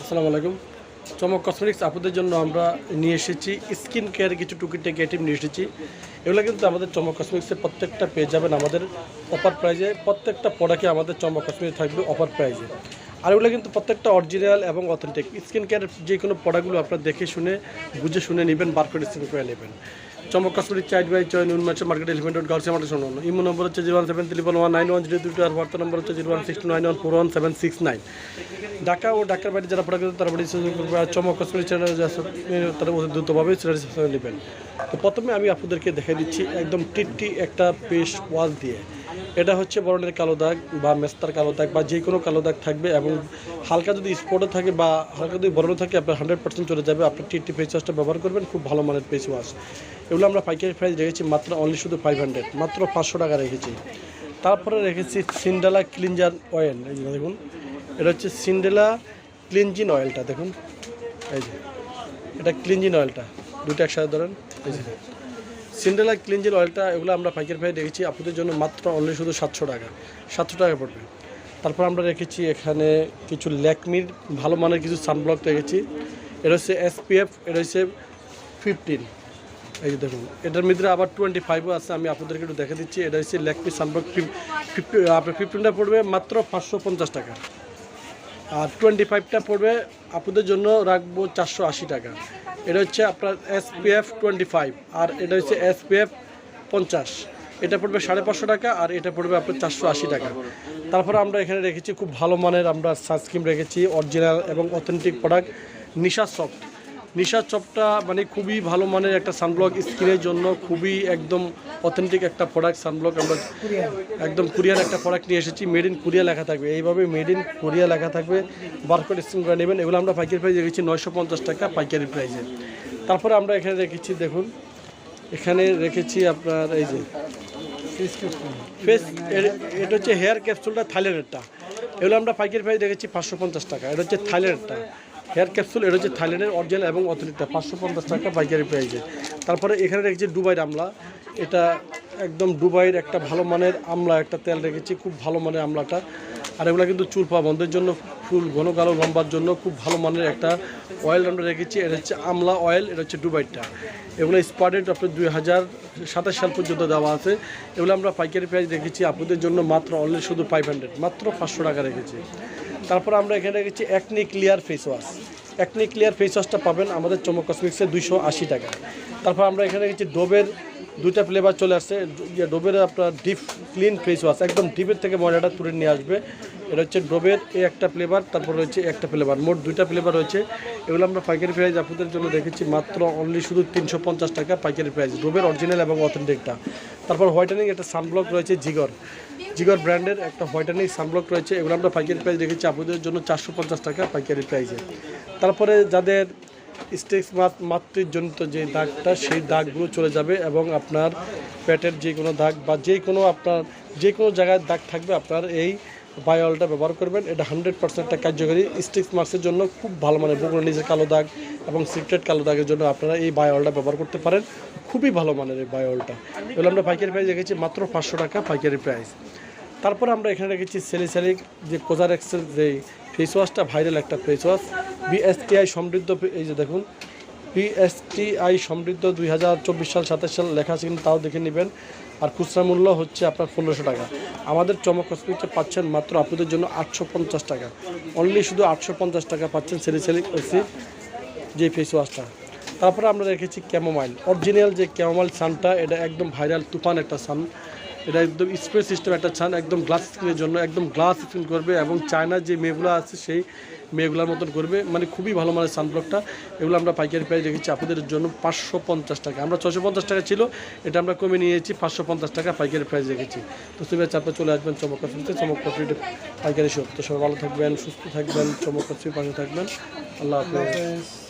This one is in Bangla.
আসসালামু আলাইকুম। চমক কসমেটিক্স আপনাদের জন্য আমরা নিয়ে এসেছি। স্কিন কেয়ার কিছু টুকিটাকি আইটেম নিয়ে এসেছি। এগুলো কিন্তু আমাদের চমক কসমেটিক্সের প্রত্যেকটা পেয়ে যাবেন আমাদের অফার প্রাইজে প্রত্যেকটা প্রোডাক্টে আমাদের চমক কসমেটিক্স থাকবে অফার প্রাইজে আর এগুলো কিন্তু প্রত্যেকটা অরিজিনাল এবং অথেন্টিক স্কিন কেয়ার যে কোনো প্রোডাক্টগুলো আপনারা দেখে শুনে, বুঝে শুনে নেবেন বারকোড স্কিন করে নেবেন। চমক কসমেটিক চাইড by Choyon উন্মাচ market elephant road girls market শোনো। ইমো নম্বর হচ্ছে zero one seven three one nine one zero দুটো আর হোয়াটসঅ্যাপ নম্বর হচ্ছে zero one six nine one four one seven six nine. Dhaka ও ঢাকার বাইরে যারা প্রোডাক্ট তারা বাড়ি চমক কসমেটিক চ্যানেল তারা অতি দ্রুতভাবে নেবেন। তো প্রথমে আমি আপনাদেরকে দেখাই দিচ্ছি একদম টিটটি একটা পেস্ট ওয়াল দিয়ে। এটা হচ্ছে বরণের কালো দাগ বা মেস্তার কালো দাগ বা যে কোনো কালো দাগ থাকবে এবং হালকা যদি স্পটও থাকে বা হালকা যদি বরণও থাকে, আপনার হান্ড্রেড পার্সেন্ট চলে যাবে। আপনার টিটি ফেস ওয়াশটা ব্যবহার করবেন, খুব ভালো মানের ফেস ওয়াশ এগুলো আমরা পাইকারি প্রাইস রেখেছি মাত্র অনলি শুধু ফাইভ হান্ড্রেড মাত্র পাঁচশো টাকা রেখেছি। তারপরে রেখেছি সিন্ডালা ক্লিনজার অয়েল দেখুন। এটা হচ্ছে সিন্ডেলা ক্লিনজিন অয়েলটা দেখুন। এই যে, এটা ক্লিনজিন অয়েলটা দুটো একসাথে ধরেন। এই যে সিন্ডেলা ক্লিনজিন অয়েলটা, এগুলো আমরা পাইকারি প্রাইস রেখেছি। আপনাদের জন্য মাত্র অনলি শুধু সাতশো টাকা। সাতশো টাকা পড়বে। তারপর আমরা রেখেছি এখানে কিছু ল্যাকমির, ভালো মানের কিছু সানব্লক রেখেছি। এটা হচ্ছে এসপিএফ এটা হচ্ছে ফিফটিন এই যে দেখুন, এটার মধ্যে আবার টোয়েন্টি ফাইভও আছে, আমি আপনাদেরকে একটু দেখে দিচ্ছি। এটা হচ্ছে ল্যাকমি সানব্লক ফিফটি ফিফটিনটা পড়বে মাত্র পাঁচশো পঞ্চাশ টাকা। আর টোয়েন্টি ফাইভটা পড়বে, আপনাদের জন্য রাখব চারশো আশি টাকা। এটা হচ্ছে আপনার এসপিএফ টোয়েন্টি ফাইভ আর এটা হচ্ছে এসপিএফ পঞ্চাশ। এটা পড়বে সাড়ে পাঁচশো টাকা, আর এটা পড়বে আপনার চারশো আশি টাকা। তারপরে আমরা এখানে রেখেছি খুব ভালো মানের আমরা সানস্ক্রিম রেখেছি অরিজিনাল এবং অথেন্টিক প্রোডাক্ট নিশা সফট নিশা চপটা মানে খুবই ভালো মানের একটা সানব্লক স্কিনের জন্য খুবই একদম অথেন্টিক একটা প্রোডাক্ট সানব্লক আমরা একদম কোরিয়ার একটা প্রোডাক্ট নিয়ে এসেছি মেড ইন কোরিয়া লেখা থাকবে। এইভাবে মেড ইন কোরিয়া লেখা থাকবে। বারকোড স্ক্রিন করে নেবেন। এগুলো আমরা পাইকারি প্রাইস রেখেছি নয়শো পঞ্চাশ টাকা পাইকারি প্রাইসে তারপরে আমরা এখানে রেখেছি দেখুন এখানে রেখেছি আপনার এই যে ফেস এটা হচ্ছে হেয়ার ক্যাপসুলটা থাইল্যান্ডেরটা এগুলো আমরা পাইকারি প্রাইস রেখেছি পাঁচশো পঞ্চাশ টাকা। এটা হচ্ছে থাইল্যান্ডেরটা হেয়ার ক্যাপসুল, এটা হচ্ছে থাইল্যান্ডের অরিজিনাল এবং অথেন্টিকটা, পাঁচশো পঞ্চাশ টাকা পাইকারি প্রাইসে। তারপরে এখানে রেখেছি দুবাইয়ের আমলা। এটা একদম দুবাইয়ের একটা ভালো মানের আমলা, একটা তেল রেখেছি, খুব ভালো মানের আমলাটা। আর এগুলো কিন্তু চুল পাওয়া বন্ধের জন্য, ফুল ঘন কালো লম্বার জন্য খুব ভালো মানের একটা অয়েল আমরা রেখেছি। এটা হচ্ছে আমলা অয়েল এটা হচ্ছে দুবাইটা এগুলো স্পার্ডেড আপনার দুই হাজার সাতাশ সাল পর্যন্ত দেওয়া আছে। এগুলো আমরা পাইকারি প্রাইস রেখেছি আপনাদের জন্য মাত্র অনলি শুধু ফাইভ হান্ড্রেড মাত্র পাঁচশো টাকা রেখেছি। তারপর আমরা এখানে রেখেছি acne clear face wash acne clear face ওয়াশটা পাবেন আমাদের চমক কসমিক্সে দুইশো আশি টাকা। তারপর আমরা এখানে রেখেছি ডোবের দুইটা ফ্লেভার চলে আসছে। ইয়ে ডোবের আপনার ডিপ ক্লিন ফেস ওয়াশ একদম ডিপের থেকে ময়লাটা তুলে নিয়ে আসবে। এটা হচ্ছে ডোবের এই একটা ফ্লেভার তারপর রয়েছে একটা ফ্লেভার মোট দুইটা ফ্লেভার রয়েছে। এগুলো আমরা পাইকারি প্রাইস আপনাদের জন্য দেখেছি মাত্র অনলি শুধু তিনশো পঞ্চাশ টাকা পাইকারি প্রাইস ডোবের অরিজিনাল এবং অথেন্টিকটা তারপর হোয়াইটেনিং একটা সানব্লক রয়েছে জিগর। জিগর ব্র্যান্ডের একটা হোয়াইটেনিং সানব্লক রয়েছে, এগুলো আমরা পাইকারি প্রাইস রেখেছি আপনাদের জন্য চারশো পঞ্চাশ টাকা পাইকারি প্রাইসে তারপরে যাদের স্টেক্স মাতৃজনিত যে দাগটা, সেই দাগগুলো চলে যাবে এবং আপনার পেটের যে কোনো দাগ বা যে কোনো আপনার যে কোনো জায়গায় দাগ থাকবে, আপনার এই বায়োলটা ব্যবহার করবেন, এটা হান্ড্রেড পার্সেন্ট একটা কার্যকরী। স্টিক্স মার্কসের জন্য খুব ভালো মানে বগুড়া নিজের কালো দাগ এবং সিক্রেট কালো দাগের জন্য আপনারা এই বায়োলটা ব্যবহার করতে পারেন। খুবই ভালো মানের এই বায়োলটা। এগুলো আমরা পাইকারি প্রাইস রেখেছি মাত্র পাঁচশো টাকা পাইকারি প্রাইস তারপর আমরা এখানে রেখেছি সেলিসালিক যে কোজার এক্সেল যে ফেস ওয়াশটা ভাইরাল একটা ফেস ওয়াশ বিএসটিআই সমৃদ্ধ এই যে দেখুন বিএসটিআই সমৃদ্ধ দুই হাজার চব্বিশ সাল সাতাশ সাল লেখা আছে কিন্তু তাও দেখে নেবেন। আর খুচরা মূল্য হচ্ছে আপনার পনেরোশো টাকা। আমাদের চমক হসপিটাল পাচ্ছেন মাত্র আপনাদের জন্য আটশো পঞ্চাশ টাকা। অনলি শুধু আটশো পঞ্চাশ টাকা পাচ্ছেন সেলিসালিক এসি, যে ফেস ওয়াশটা তারপরে আমরা রেখেছি ক্যামোমাইল অরিজিনাল যে ক্যামোমাইল সানটা এটা একদম ভাইরাল তুফান একটা সান এটা একদম স্প্রে সিস্টেম একটা ছান, একদম গ্লাস স্ক্রিনের জন্য, একদম গ্লাস স্ক্রিন করবে এবং চায়নার যে মেয়েগুলো আছে, সেই মেয়েগুলোর মতন করবে। মানে খুবই ভালো মানের সানব্লকটা এগুলো আমরা পাইকারি প্রাইস রেখেছি আপনাদের জন্য পাঁচশো পঞ্চাশ টাকা। আমরা ছশো পঞ্চাশ টাকা ছিল, এটা আমরা কমে নিয়েছি পাঁচশো পঞ্চাশ টাকা পাইকারি প্রাইস রেখেছি। তো তুমি চাপে চলে আসবেন চমক কফিতে চমক কফিতে পাইকারি শপ তো সবাই ভালো থাকবেন, সুস্থ থাকবেন চমক কফি পাশে থাকবেন। আল্লাহ হাফেজ।